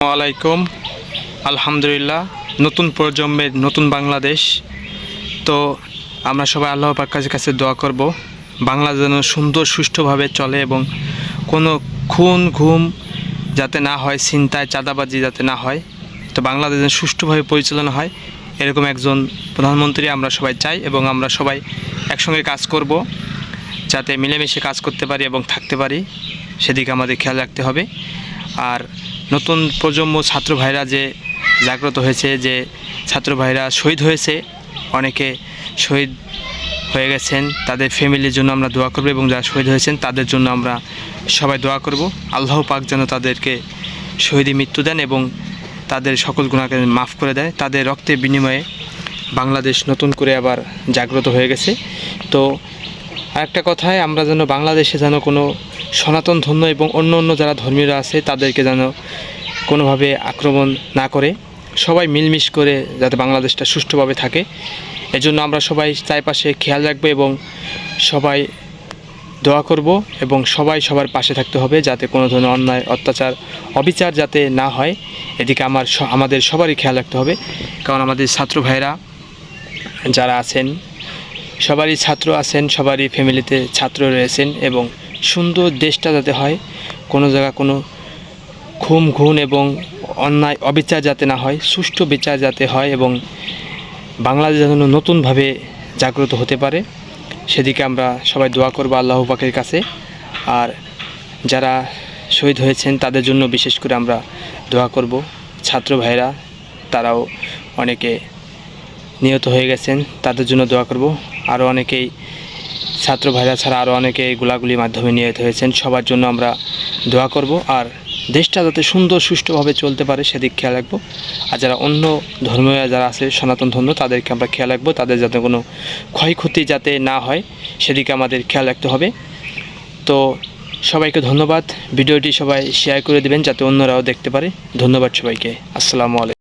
আলাইকুম। আলহামদুলিল্লাহ, নতুন প্রজন্মের নতুন বাংলাদেশ। তো আমরা সবাই আল্লাহ পাকের কাছে দোয়া করব। বাংলা যেন সুন্দর, সুষ্ঠুভাবে চলে এবং কোনো খুন, ঘুম যাতে না হয় চিন্তায় চাঁদাবাজি যাতে না হয়। তো বাংলাদেশ যেন সুষ্ঠুভাবে পরিচালনা হয়, এরকম একজন প্রধানমন্ত্রী আমরা সবাই চাই এবং আমরা সবাই একসঙ্গে কাজ করব, যাতে মিলেমিশে কাজ করতে পারি এবং থাকতে পারি। সেদিকে আমাদের খেয়াল রাখতে হবে। আর নতুন প্রজন্ম ছাত্র ভাইরা যে জাগ্রত হয়েছে, যে ছাত্র ভাইরা শহীদ হয়েছে, অনেকে শহীদ হয়ে গেছেন, তাদের ফ্যামিলির জন্য আমরা দোয়া করব এবং যারা শহীদ হয়েছেন, তাদের জন্য আমরা সবাই দোয়া করব। আল্লাহ পাক যেন তাদেরকে শহীদে মৃত্যু দেন এবং তাদের সকল গুণাকে মাফ করে দেয়। তাদের রক্তের বিনিময়ে বাংলাদেশ নতুন করে আবার জাগ্রত হয়ে গেছে। তো আরেকটা কথায়, আমরা যেন বাংলাদেশে যেন কোনো সনাতন ধন্য এবং অন্য অন্য যারা ধর্মীয়রা আছে, তাদেরকে যেন কোনোভাবে আক্রমণ না করে। সবাই মিলমিশ করে যাতে বাংলাদেশটা সুষ্ঠুভাবে থাকে। এজন্য আমরা সবাই চারপাশে খেয়াল রাখব এবং সবাই দোয়া করব এবং সবাই সবার পাশে থাকতে হবে যাতে কোনো ধরনের অন্যায়, অত্যাচার, অবিচার যাতে না হয়। এদিকে আমার আমাদের সবারই খেয়াল রাখতে হবে। কারণ আমাদের ছাত্র ভাইরা যারা আছেন, সবারই ছাত্র আছেন, সবারই ফ্যামিলিতে ছাত্র রয়েছেন এবং সুন্দর দেশটা যাতে হয়, কোনো জায়গা কোনো খুম ঘুণ এবং অন্যায় অবিচার যাতে না হয়, সুষ্ঠু বিচার যাতে হয় এবং বাংলাদেশ যেন নতুনভাবে জাগ্রত হতে পারে, সেদিকে আমরা সবাই দোয়া করব আল্লাহ পাকের কাছে। আর যারা শহীদ হয়েছেন তাদের জন্য বিশেষ করে আমরা দোয়া করব। ছাত্র ভাইরা, তারাও অনেকে নিহত হয়ে গেছেন, তাদের জন্য দোয়া করব। আরও অনেকেই ছাত্র ভাইরা ছাড়া আরও অনেকে এই গোলাগুলির মাধ্যমে নিহত হয়েছেন। সবার জন্য আমরা দোয়া করব আর দেশটা যাতে সুন্দর, সুষ্ঠুভাবে চলতে পারে সেদিক খেয়াল রাখব। আর যারা অন্য ধর্মীয় যারা আছে, সনাতন ধর্ম, তাদেরকে আমরা খেয়াল রাখব। তাদের যাতে কোনো ক্ষয়ক্ষতি যাতে না হয়, সেদিকে আমাদের খেয়াল রাখতে হবে। তো সবাইকে ধন্যবাদ। ভিডিওটি সবাই শেয়ার করে দেবেন যাতে অন্যরাও দেখতে পারে। ধন্যবাদ সবাইকে। আসসালামু আলাইকুম।